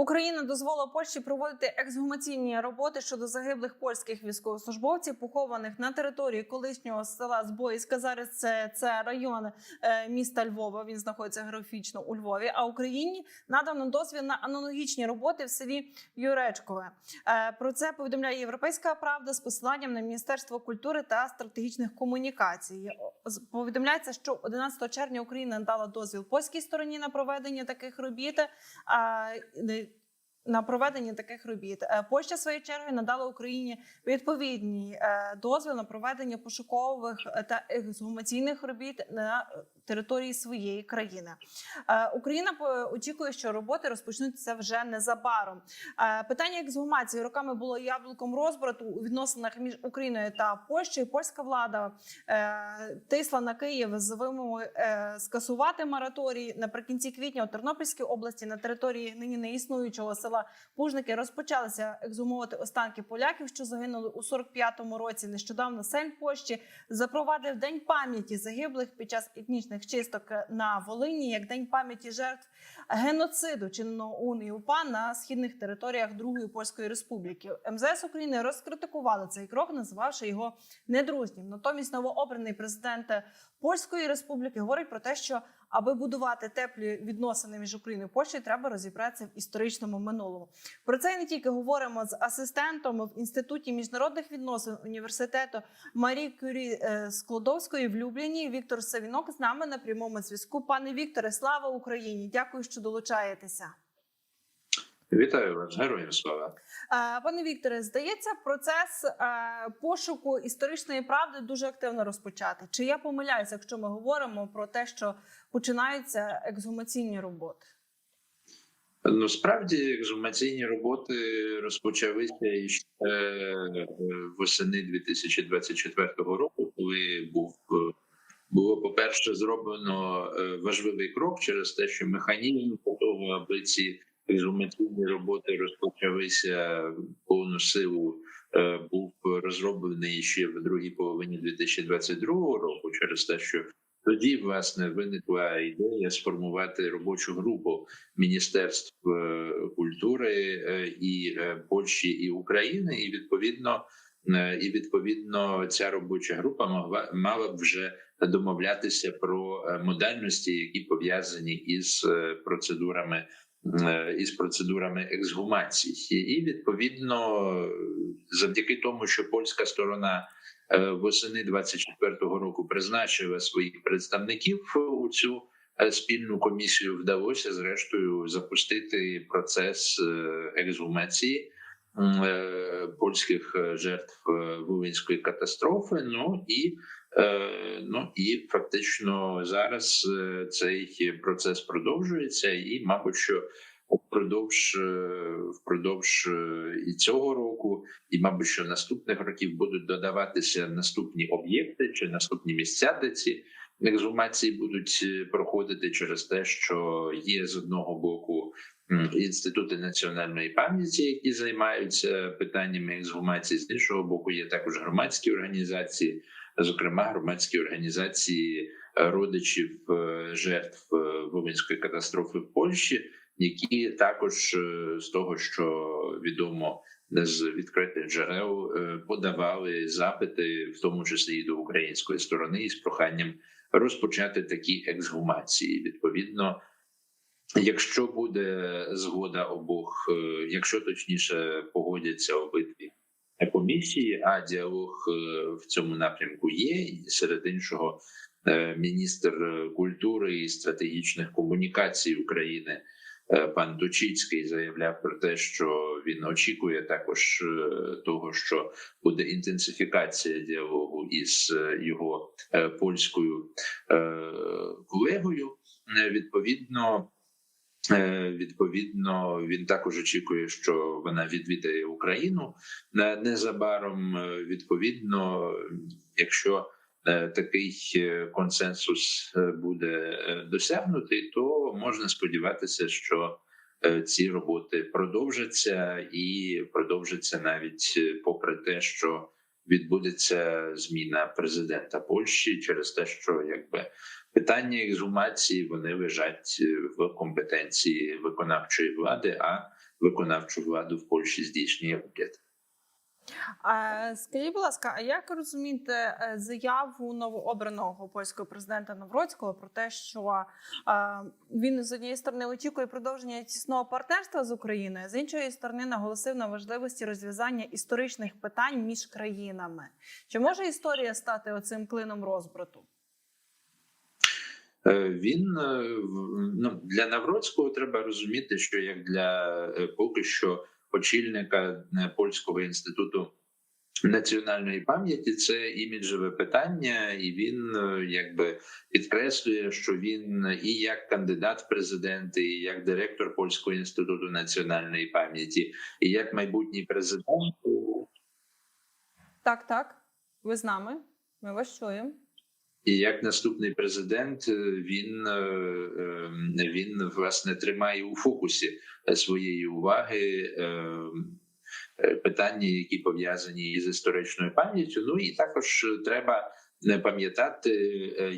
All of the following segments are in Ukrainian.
Україна дозволила Польщі проводити ексгумаційні роботи щодо загиблих польських військовослужбовців, похованих на території колишнього села Збоїська. Зараз це, це район е, міста Львова. Він знаходиться географічно у Львові. А Україні надано дозвіл на аналогічні роботи в селі Юречкове. Е, про це повідомляє Європейська Правда з посиланням на Міністерство культури та стратегічних комунікацій. З- Повідомляється, що 11 червня Україна надала дозвіл польській стороні на проведення таких робіт. А, на проведення таких робіт Е, Польща своєю чергою надала Україні відповідний е, дозвіл на проведення пошукових е, та ексгумаційних робіт на території своєї країни. Україна очікує, що роботи розпочнуться вже незабаром. Питання ексгумації роками було яблуком розбрату у відносинах між Україною та Польщею. Польська влада тисла на Київ з вимогою скасувати мораторій наприкінці квітня у Тернопільській області на території нині неіснуючого села Пужники розпочалися ексгумувати останки поляків, що загинули у 45-му році. Нещодавно Сейм Польщі запровадив день пам'яті загиблих під час етнічних чисток на Волині як день пам'яті жертв геноциду, чиненого УН і УПА на східних територіях Другої польської республіки. МЗС України розкритикували цей крок, називавши його недружнім. Натомість новообраний президент Польської республіки говорить про те, що аби будувати теплі відносини між Україною і Польщею, треба розібратися в історичному минулому. Про це не тільки говоримо з асистентом в інституті міжнародних відносин університету Марі Кюрі Складовської Склодовської в Любліні. Віктор Савінок з нами на прямому зв'язку. Пане Вікторе, слава Україні! Дякую, що долучаєтеся. Вітаю вас, героям слава. Пане Вікторе, здається, процес е, пошуку історичної правди дуже активно розпочати. Чи я помиляюся, якщо ми говоримо про те, що починаються ексгумаційні роботи? Ну справді ексгумаційні роботи розпочалися ще е, восени 2024 року, коли був е, було по перше зроблено важливий крок через те, що механізм того, аби ці ексгумаційні роботи розпочалися повну силу, е, був розроблений ще в другій половині 2022 року, через те, що тоді власне виникла ідея сформувати робочу групу міністерств е, культури е, і Польщі і України, і відповідно. І відповідно ця робоча група могла мала б вже домовлятися про модальності, які пов'язані із процедурами із процедурами ексгумації, і відповідно, завдяки тому, що польська сторона е, восени 24-го року призначила своїх представників у цю е, спільну комісію, вдалося зрештою запустити процес е, ексгумації е, польських е, жертв е, Волинської катастрофи. Ну і Е, Ну і фактично зараз е, цей процес продовжується, і мабуть, що впродовж е, впродовж е, і цього року, і мабуть, що наступних років будуть додаватися наступні об'єкти чи наступні місця, де ці ексгумації будуть е, проходити через те, що є з одного боку інститути національної пам'яті, які займаються питаннями ексгумації, з іншого боку, є також громадські організації зокрема громадські організації е, родичів е, жертв е, Волинської катастрофи в Польщі, які також з того, що відомо з відкритих джерел, подавали запити, в тому числі і до української сторони, із проханням розпочати такі ексгумації. Відповідно, якщо буде згода обох, е, якщо точніше погодяться обидві комісії, а діалог е, в цьому напрямку є. Серед іншого, е, міністр культури і стратегічних комунікацій України пан Точицький заявляв про те, що він очікує також того, що буде інтенсифікація діалогу із його польською колегою. Відповідно. Е, Відповідно, він також очікує, що вона відвідає Україну Е, незабаром. Е, Відповідно, якщо такий консенсус буде досягнутий, то можна сподіватися, що ці роботи продовжаться і продовжаться навіть попри те, що відбудеться зміна президента Польщі через те, що якби питання ексгумації вони лежать в компетенції виконавчої влади, а виконавчу владу в Польщі здійснює уряд. А, Скажіть, будь ласка, а як розумієте е, заяву новообраного польського президента Навроцького про те, що е, він з однієї сторони очікує продовження тісного партнерства з Україною, з іншої сторони наголосив на важливості розв'язання історичних питань між країнами? Чи може історія стати оцим клином розбрату? Е, Він е, ну, для Навроцького треба розуміти, що як для е, поки що очільника е, польського інституту національної пам'яті, це іміджеве питання, і він е, якби підкреслює, що він і як кандидат в президенти, і як директор польського інституту національної пам'яті, і як майбутній президент. Так, так. Ви з нами? Ми вас чуємо. І як наступний президент е, він, е, е, він власне тримає у фокусі своєї уваги питання, які пов'язані із історичною пам'яттю. Ну і також треба пам'ятати,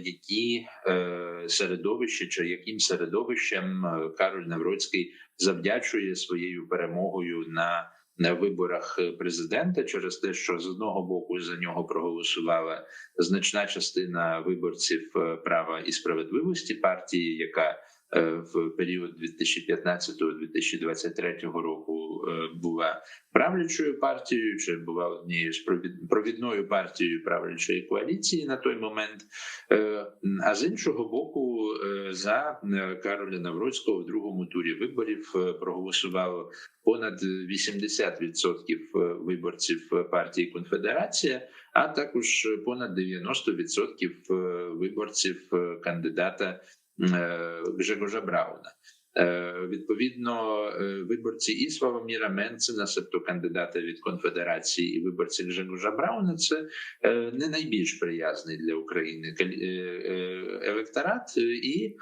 які середовища чи яким середовищем Кароль Навроцький завдячує своєю перемогою на на виборах президента через те, що з одного боку за нього проголосувала значна частина виборців е, права і справедливості партії, яка е, в період 2015-2023 року е, була правлячою партією, чи була однією з провід- провідною партією правлячої коаліції на той момент. Е, А з іншого боку, е, за е, Кароля Навроцького в другому турі виборів е, проголосувало понад 80% виборців партії Конфедерація а також понад 90% е, виборців е, кандидата е, Брауна. Е, Відповідно, е, виборці і Славоміра Менцена, тобто кандидата від конфедерації, і виборці Гжегожа Брауна, це не найбільш приязний для України електорат. І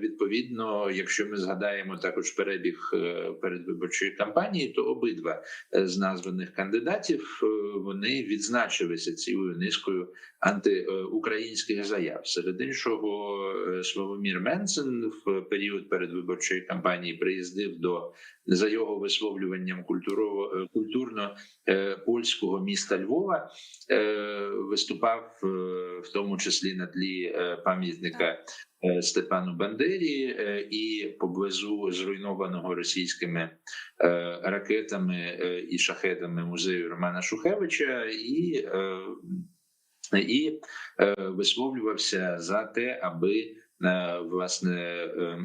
відповідно, якщо ми згадаємо також перебіг е, передвиборчої кампанії, то обидва е, з названих кандидатів е, вони відзначилися цілою низкою антиукраїнських заяв. Серед іншого, е, Славомір Менцен в період передвиборчої кампанії приїздив до за його висловлюванням е, культурно е, польського міста Львова, е, виступав е, в тому числі на тлі е, пам'ятника. Е, Степану Бандері е, і поблизу зруйнованого російськими е, ракетами і шахедами музею Романа Шухевича, і, і висловлювався за те, аби власне е,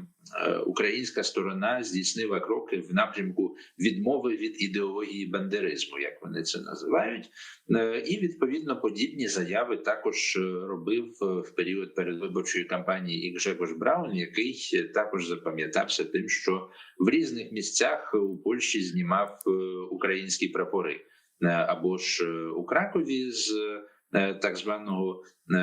е, українська сторона здійснила кроки в напрямку відмови від ідеології бандеризму, як вони це називають. Е, І відповідно подібні заяви також е, робив в період передвиборчої кампанії і Гжегош Браун, який також запам'ятався тим, що в різних місцях у Польщі знімав українські прапори, або ж у Кракові з так званого е,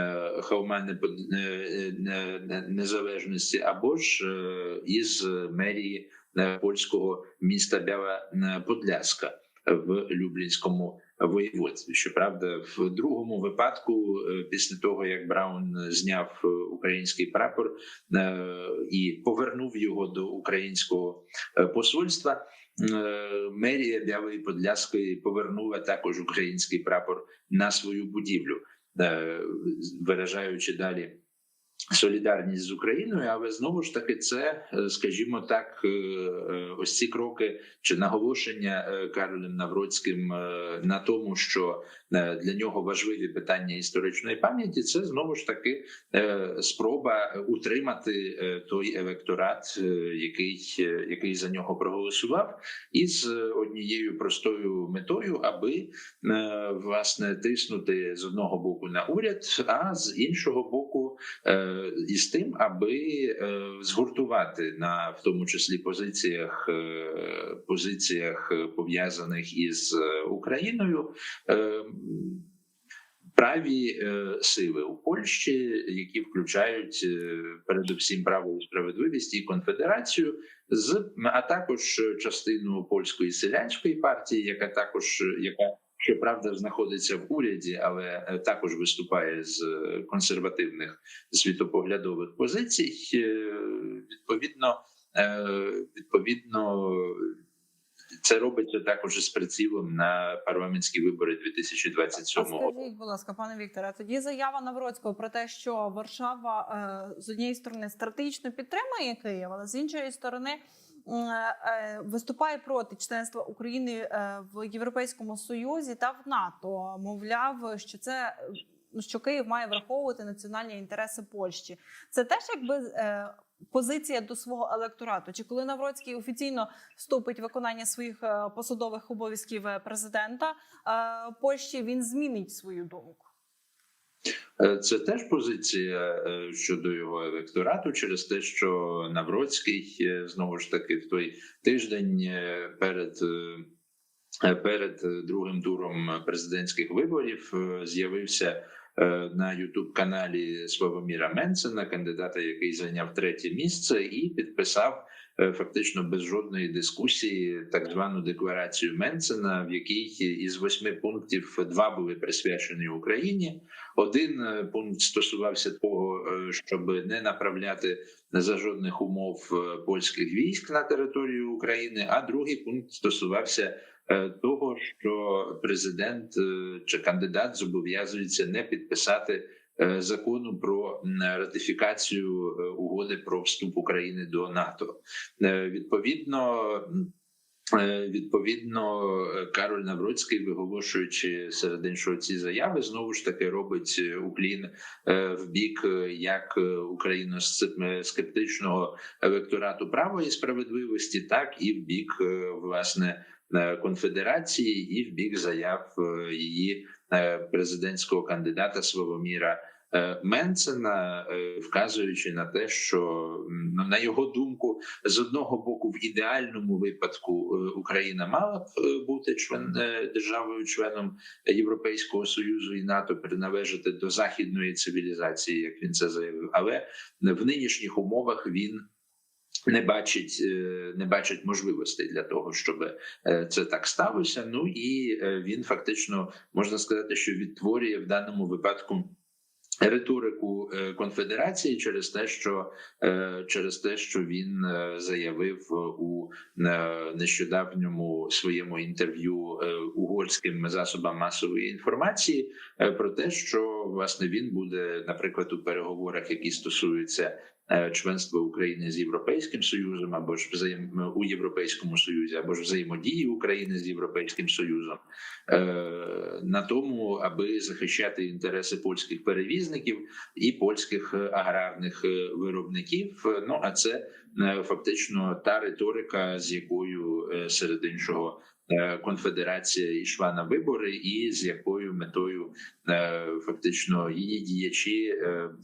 непод- е, е, не- незалежності, або ж е, із мерії е, польського міста Біала е, Подляска в Люблінському воєводстві. Щоправда, в другому випадку, е, після того як Браун зняв е, український прапор е, і повернув його до українського е, посольства. Е, Мерія Бялої Подляської повернула також український прапор на свою будівлю, е, виражаючи далі солідарність з Україною, але знову ж таки, це, е, скажімо так, е, е, ось ці кроки чи наголошення Каролем Навроцьким на тому, що для нього важливі питання історичної пам'яті, це знову ж таки спроба утримати той електорат, який, який за нього проголосував, із однією простою метою, аби власне тиснути з одного боку на уряд, а з іншого боку із тим, аби е, згуртувати на в тому числі позиціях е, позиціях е, пов'язаних із Україною. Праві сили у Польщі, які включають передусім право і справедливість і конфедерацію, з а також частину польської селянської партії, яка також яка щоправда знаходиться в уряді, але е, також виступає з е, консервативних світопоглядових позицій. Е, Відповідно, відповідно, це робиться також із прицілом на парламентські вибори А 2027 року. скажіть, будь ласка, пане Вікторе, тоді заява Навроцького про те, що Варшава з однієї сторони стратегічно підтримує Київ, але з іншої сторони виступає проти членства України е, в Європейському Союзі та в НАТО. Мовляв, що це е, що Київ має враховувати національні інтереси Польщі. Це теж якби. е, Позиція до свого електорату, чи коли Навроцький офіційно вступить в виконання своїх е, посадових обов'язків е, президента е, Польщі, він змінить свою думку. Е, Це теж позиція е, щодо його електорату, через те, що Навроцький е, знову ж таки в той тиждень перед. Перед другим туром президентських виборів з'явився на Ютуб каналі Славоміра Менцена, кандидата, який зайняв третє місце, і підписав фактично без жодної дискусії так звану декларацію Менцена, в якій із восьми пунктів два були присвячені Україні. Один е, пункт стосувався того, е, щоб не направляти за жодних умов е, польських військ на територію України. А другий пункт стосувався е, того, що президент е, чи кандидат зобов'язується не підписати е, закону про ратифікацію е, угоди про вступ України до НАТО. Е, Відповідно. Е, Відповідно, е, Кароль Навроцький, виголошуючи серед іншого ці заяви, знову ж таки робить е, уклін е, в бік е, як україно-скептичного електорату права і справедливості, так і в бік е, власне е, конфедерації, і в бік заяв е, її е, президентського кандидата Славоміра. е, Менцена, е, вказуючи на те, що ну, на його думку, з одного боку, в ідеальному випадку е, Україна мала б е, бути член е, державою, членом Європейського союзу і НАТО, приналежати до західної цивілізації, як він це заявив. Але в нинішніх умовах він. Не бачить, е, не бачить можливостей для того, щоб е, це так сталося. Ну і е, він фактично можна сказати, що відтворює в даному випадку риторику конфедерації через те, що через те, що він заявив у нещодавньому своєму інтерв'ю угорським засобам масової інформації про те, що власне він буде, наприклад, у переговорах, які стосуються е, членства України з Європейським Союзом, або ж взаєм у Європейському Союзі, або ж взаємодії України з Європейським Союзом, е, на тому, аби захищати інтереси польських перевізників і польських е, аграрних виробників. Ну а це фактично та риторика, з якою серед іншого. Конфедерація йшла на вибори, і з якою метою фактично її діячі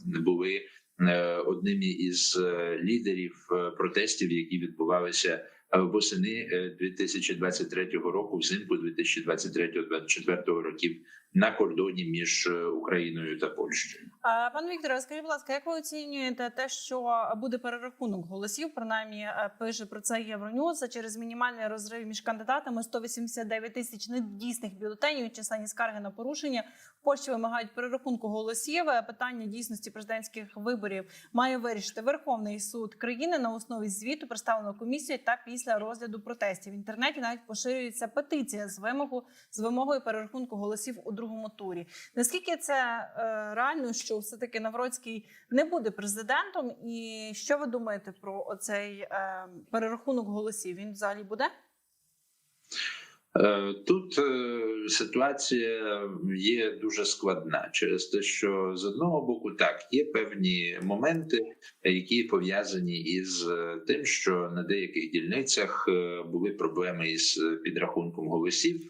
були е, одними із е, лідерів е, протестів, які відбувалися восени е, 2023 року, взимку 2023-2024 років на кордоні між е, Україною та Польщею. Е, Пане Вікторе, скажіть, будь ласка, як ви оцінюєте те, що буде перерахунок голосів? Принаймні е, пише про це Євроньюз через мінімальний розрив між кандидатами 189 тисяч недійсних бюлетенів численні скарги на порушення. В Польщі вимагають перерахунку голосів. Е, Питання дійсності президентських виборів має вирішити Верховний суд країни на основі звіту, представленого комісією та після розгляду протестів. В інтернеті навіть поширюється петиція з вимогу з вимогою перерахунку голосів у другому турі. Наскільки це е, реально, що все таки Навроцький не буде президентом? І що ви думаєте про оцей е, перерахунок голосів? Він взагалі буде? Е, Тут е, ситуація є дуже складна через те, що з одного боку так є певні моменти, які пов'язані із е, тим, що на деяких дільницях були проблеми із підрахунком голосів.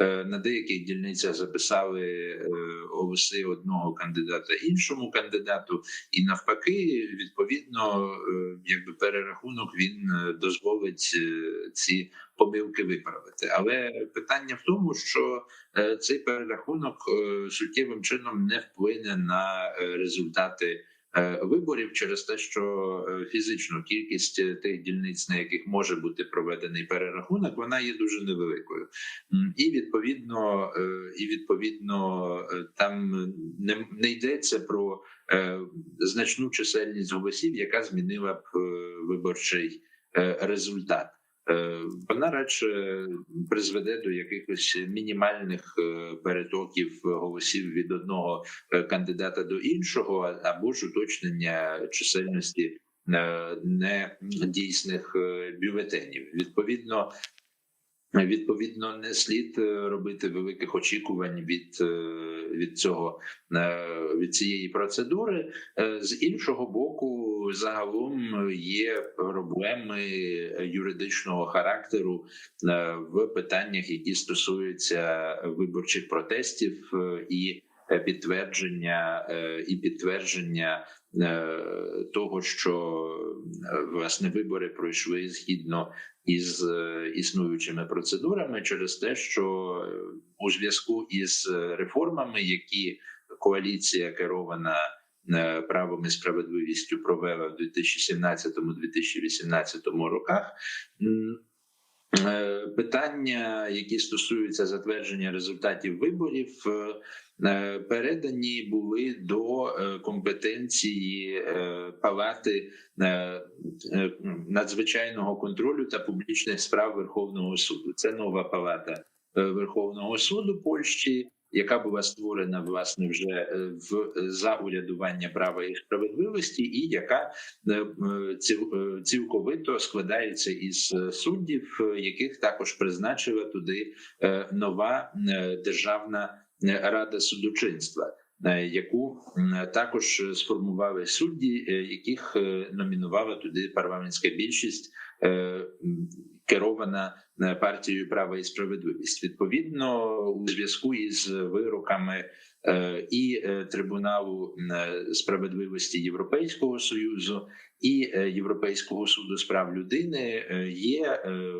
Е, На деяких дільницях записали е, голоси одного кандидата іншому кандидату, і навпаки, відповідно, е, якби перерахунок він дозволить ці помилки виправити. Але питання в тому, що цей перерахунок суттєвим чином не вплине на результати. Е, Виборів через те, що е, фізично кількість е, тих дільниць, на яких може бути проведений перерахунок, вона є дуже невеликою, і відповідно, і відповідно там не, не йдеться про значну чисельність голосів, яка змінила б виборчий результат. Е, вона радше призведе до якихось мінімальних е, перетоків голосів від одного е, кандидата до іншого, або ж уточнення чисельності недійсних бюлетенів. Відповідно. Відповідно, не слід е, робити великих очікувань від, е, від цього е, від цієї процедури. З іншого боку, загалом є проблеми юридичного характеру в питаннях, які стосуються виборчих протестів і підтвердження е, і підтвердження е, того, що е, власне вибори пройшли згідно із е, існуючими процедурами через те, що е, у зв'язку із е, реформами, які коаліція керована е, правом і справедливістю провела в 2017-2018 роках. е, Питання, які стосуються затвердження результатів виборів, е, е, передані були до е, компетенції е, палати е, е, надзвичайного контролю та публічних справ Верховного суду. Це нова палата е, Верховного суду Польщі, яка була створена власне вже е, в за урядування права і справедливості, і яка е, е, ціл- е, цілковито складається із е, суддів, е, яких також призначила туди е, нова е, державна е, рада судочинства. е, Яку також сформували судді, е, яких е, номінувала туди парламентська більшість, керована партією права і справедливість. Відповідно, у зв'язку із вироками і е, трибуналу е, справедливості Європейського союзу і е, Європейського суду з прав людини е, є, е,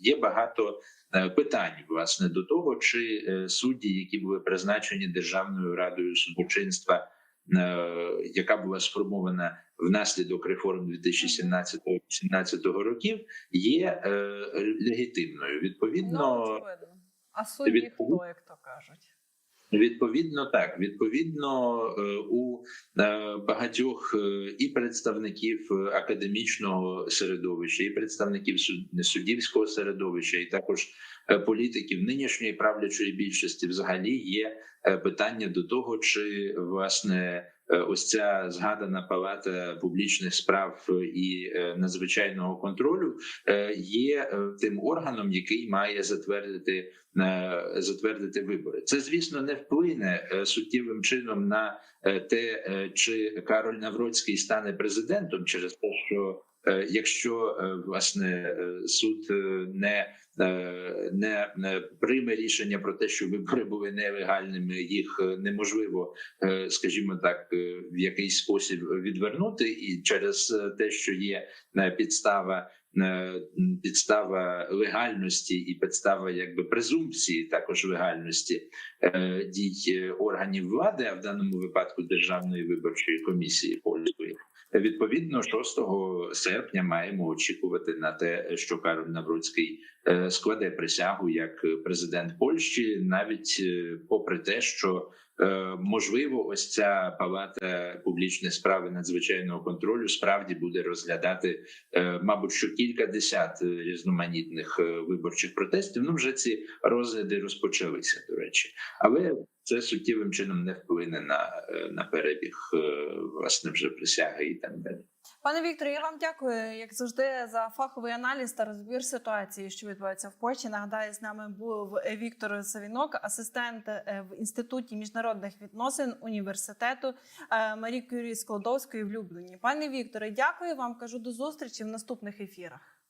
є багато е, питань власне до того, чи е, судді, які були призначені Державною радою судочинства, е, яка була сформована внаслідок реформ 2017-2018 років, є е, легітимною. Відповідно, Ну. А судді хто, як то кажуть? Відповідно, так. Відповідно е, у е, багатьох е, і представників академічного середовища, і представників суд- суддівського середовища, і також політиків нинішньої правлячої більшості, взагалі є питання до того, чи власне ось ця згадана палата публічних справ і е, надзвичайного контролю е, є е, тим органом, який має затвердити е, затвердити вибори. Це, звісно, не вплине е, суттєвим чином на е, те, е, чи Кароль Навроцький стане президентом, через те, що е, якщо е, власне е, суд е, не е, не прийме рішення про те, що вибори були нелегальними, їх е, неможливо, е, скажімо так, е, в якийсь спосіб відвернути, і через е, те, що є е, підстава е, підстава легальності і підстава якби презумпції також легальності е, дій е, органів влади, а в даному випадку Державної виборчої комісії польської. Відповідно, 6 серпня маємо очікувати на те, що Кароль Навроцький е, складе присягу як президент Польщі, навіть е, попри те, що можливо, ось ця палата публічних справи надзвичайного контролю справді буде розглядати е, мабуть, що кілька десят е, різноманітних е, виборчих протестів. Ну вже ці розгляди розпочалися, до речі, але це суттєвим чином не вплине на, е, на перебіг е, власне вже присяги і так далі. Пане Вікторе, я вам дякую, як завжди, за фаховий аналіз та розбір ситуації, що відбувається в Польщі. Нагадаю, з нами був е, Віктор Савінок, асистент е, в інституті міжнародних відносин університету Марі Кюрі Складовської в Люблені. Пане Вікторе, дякую вам. Кажу до зустрічі в наступних ефірах.